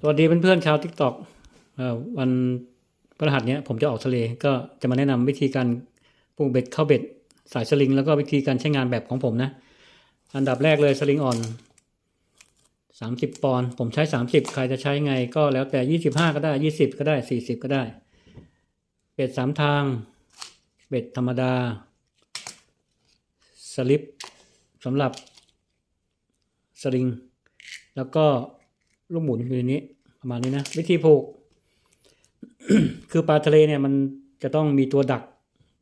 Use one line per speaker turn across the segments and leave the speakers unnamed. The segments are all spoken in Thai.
สวัสดีเพื่อนๆชาวทิกตอกวันพฤหัสเนี้ยผมจะออกทะเลก็จะมาแนะนำวิธีการปลูกเบ็ดเข้าเบ็ดสายสลิง แล้วก็วิธีการใช้งานแบบของผมนะ อันดับแรกเลยสลิงอ่อน 30 ปอนด์ผมใช้ 30 ใครจะใช้ไงก็แล้วแต่ 25 ก็ได้ 20 ก็ได้ 40 ก็ได้ เบ็ดสามทาง เบ็ดธรรมดา สลิปสำหรับสลิง แล้วก็ ลูกหมุนอยู่ในนี้ ประมาณนี้นะ วิธีผูก คือปลาทะเลเนี่ยมันจะต้องมีตัวดัก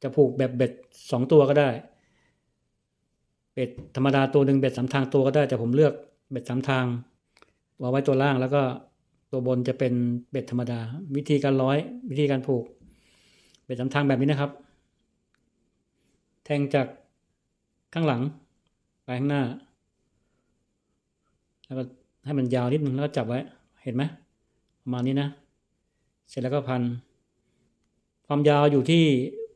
จะผูกแบบเบ็ดสองตัวก็ได้ เบ็ดธรรมดาตัวหนึ่งเบ็ดสามทางตัวก็ได้ แต่ผมเลือกเบ็ดสามทางวางไว้ตัวล่างแล้วก็ตัวบนจะเป็นเบ็ดธรรมดา วิธีการร้อย วิธีการผูก เบ็ดสามทางแบบนี้นะครับ แทงจากข้างหลังไปข้างหน้า แล้วก็ ให้มันยาวนิดนึงแล้วก็จับไว้เห็นไหมประมาณนี้นะ เสร็จแล้วก็พัน ความยาวอยู่ที่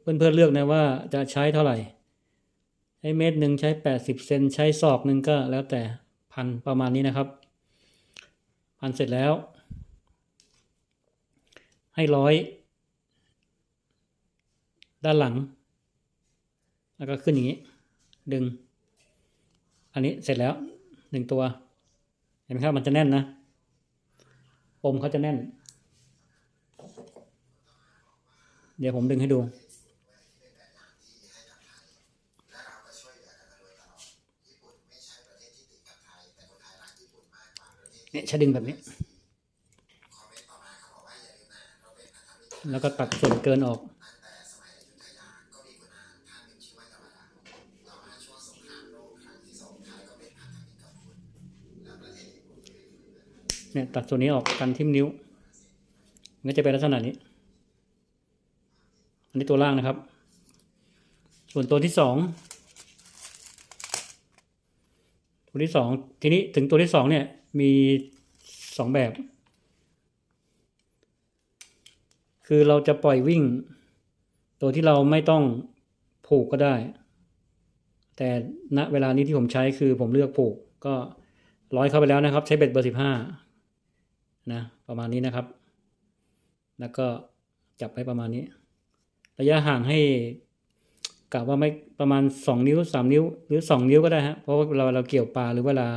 เพื่อนๆเลือกนะว่าจะใช้เท่าไหร่ ใช้เมตรหนึ่งใช้แปดสิบเซนใช้ศอกหนึ่งก็แล้วแต่พันประมาณนี้นะครับ พันเสร็จแล้ว ให้ร้อย ด้านหลัง แล้วก็ขึ้นอย่างนี้ ดึง อันนี้เสร็จแล้วหนึ่งตัว ห็นไหมครับมันจะแน่นนะปมเขาจะแน่น เดี๋ยวผมดึงให้ดู เนี่ยช้ดึงแบบนี้ แล้วก็ตัดส่วนเกินออก เนี่ยตัดส่วนนี้ออกกันทิ่มนิ้วมันก็จะเป็นลักษณะนี้ อันนี้ตัวล่างนะครับ ส่วนตัวที่สองตัวที่สองทีนี้ถึงตัวที่สองเนี่ยมีสองแบบ คือเราจะปล่อยวิ่ง ตัวที่เราไม่ต้องผูกก็ได้ แต่ณเวลานี้ที่ผมใช้คือผมเลือกผูกก็ร้อยเข้าไปแล้วนะครับ ใช้เบ็ดเบอร์สิบห้า นะประมาณนี้นะครับ แล้วก็จับไว้ประมาณนี้ ระยะห่างให้กะว่าไม่ประมาณสองนิ้วสามนิ้ว หรือสองนิ้วก็ได้ฮะเพราะว่าเราเราเกี่ยวปลาหรือเวลา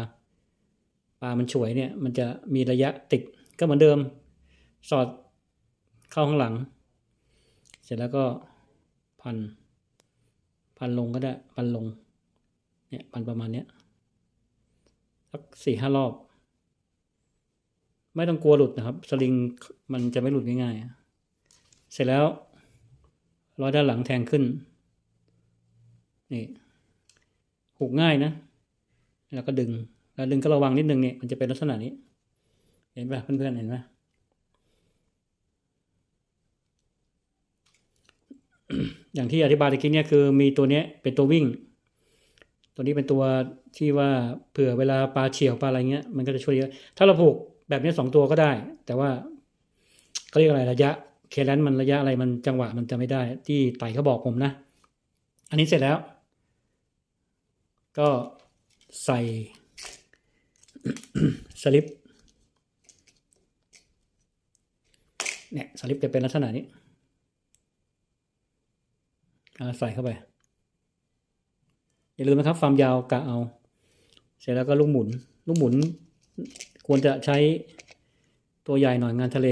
ปลามันฉวยเนี่ย มันจะมีระยะติดก็เหมือนเดิม สอดเข้าข้างหลัง เสร็จแล้วก็พัน พันลงก็ได้ พันลง เนี่ยพันประมาณเนี้ยสักสี่ห้ารอบ ไม่ต้องกลัวหลุดนะครับ สลิงมันจะไม่หลุดง่ายๆ เสร็จแล้วร้อยด้านหลังแทงขึ้น นี่หุกง่ายนะ แล้วก็ดึง แล้วดึงก็ระวังนิดนึงเนี่ยมันจะเป็นลักษณะนี้ เห็นปะเพื่อนๆเห็นปะอย่างที่อธิบายตะกี้เนี่ยคือมีตัวเนี้ยเป็นตัววิ่ง ตัวนี้เป็นตัวที่ว่าเผื่อเวลาปลาเฉียวปลาอะไรเงี้ยมันก็จะช่วยเยอะ ถ้าเราผูก แบบนี้สองตัวก็ได้ แต่ว่าเขาเรียกอะไรระยะเคแลนมันระยะอะไรมันจังหวะมันจะไม่ได้ ที่ไต่เขาบอกผมนะ อันนี้เสร็จแล้ว ก็ใส่สลิปเนี่ยสลิปจะเป็นลักษณะนี้อ่าใส่เข้าไป อย่าลืมนะครับความยาวกะเอา เสร็จแล้วก็ลูกหมุน ลูกหมุน ควรจะใช้ตัวใหญ่หน่อยงานทะเล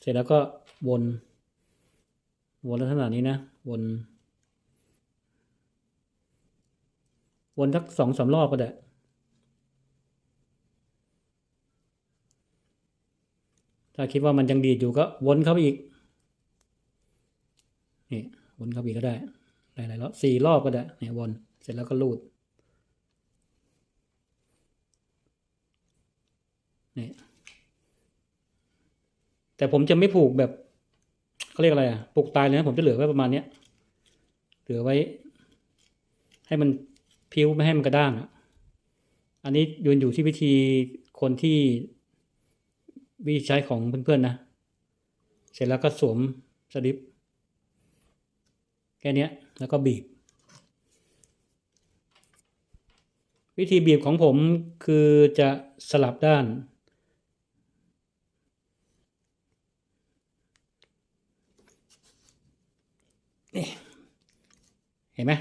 เสร็จแล้วก็วน วนลักษณะนี้นะ วน วนสักสองสามรอบก็ได้ถ้าคิดว่ามันยังดีดอยู่ก็วนเข้าไปอีก นี่วนเข้าไปอีกก็ได้ หลายๆรอบสี่รอบก็ได้ เนี่ยวน เสร็จแล้วก็ลูด นี่แต่ผมจะไม่ผูกแบบเขาเรียกอะไรอะผูกตายเลยนะผมจะเหลือไว้ประมาณเนี้ยเหลือไว้ ให้มันพิ้วไม่ให้มันกระด้างอะ อันนี้ยืนอยู่ที่วิธีคนที่วิธีใช้ของเพื่อนๆนะ เสร็จแล้วก็สวมสลิปแค่นี้แล้วก็บีบ วิธีบีบของผมคือจะสลับด้าน เห็นไหม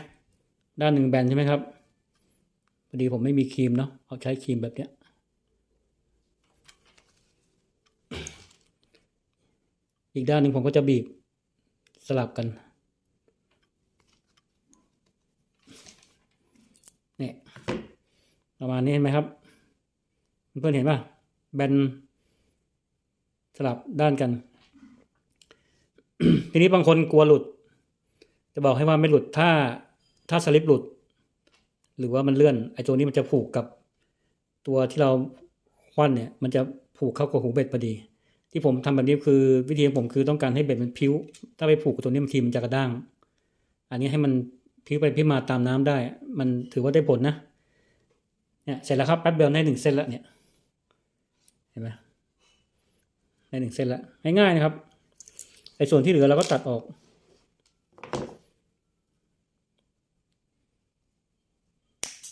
ด้านหนึ่งแบนใช่ไหมครับพอดีผมไม่มีครีมเนาะเอาใช้ครีมแบบเนี้ยอีกด้านหนึ่งผมก็จะบีบสลับกันเนี่ยประมาณนี้เห็นไหมครับ เพื่อนเห็นป่ะแบนสลับด้านกัน ทีนี้บางคนกลัวหลุด จะบอกให้ว่าไม่หลุดถ้าถ้าสลิปหลุด หรือว่ามันเลื่อนไอ้ตัวนี้มันจะผูกกับตัวที่เราควันเนี่ย มันจะผูกเข้ากับหูเบ็ดพอดี ที่ผมทำแบบนี้คือวิธีของผมคือต้องการให้เบ็ดมันพิ้ว ถ้าไปผูกกับตัวนี้บางทีมันจะกระด้าง อันนี้ให้มันพิ้วไปพิ้วมาตามน้ำได้ มันถือว่าได้ผลนะเนี่ยเสร็จแล้วครับแป๊บเดียวได้หนึ่งเส้นแล้วเนี่ยเห็นไหมได้หนึ่งเส้นแล้วง่ายๆนะครับไอ้ส่วนที่เหลือเราก็ตัดออก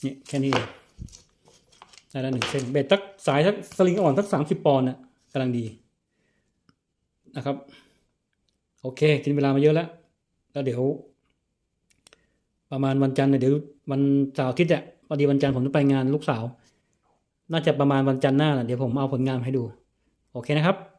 นี่ยแค่นี้เองได้แล้วหนึ่งเส้นเบ็ดสักสายสักสลิงอ่อนสักสามสิบปอนด์น่ะกำลังดีนะครับ โอเค กินเวลามาเยอะแล้ว แล้วเดี๋ยว ประมาณวันจันทร์เนี่ยเดี๋ยววันเสาร์อาทิตย์อะพอดีวันจันทร์ผมจะไปงานลูกสาว น่าจะประมาณวันจันทร์หน้าน่ะเดี๋ยวผมเอาผลงานมาให้ดู โอเคนะครับ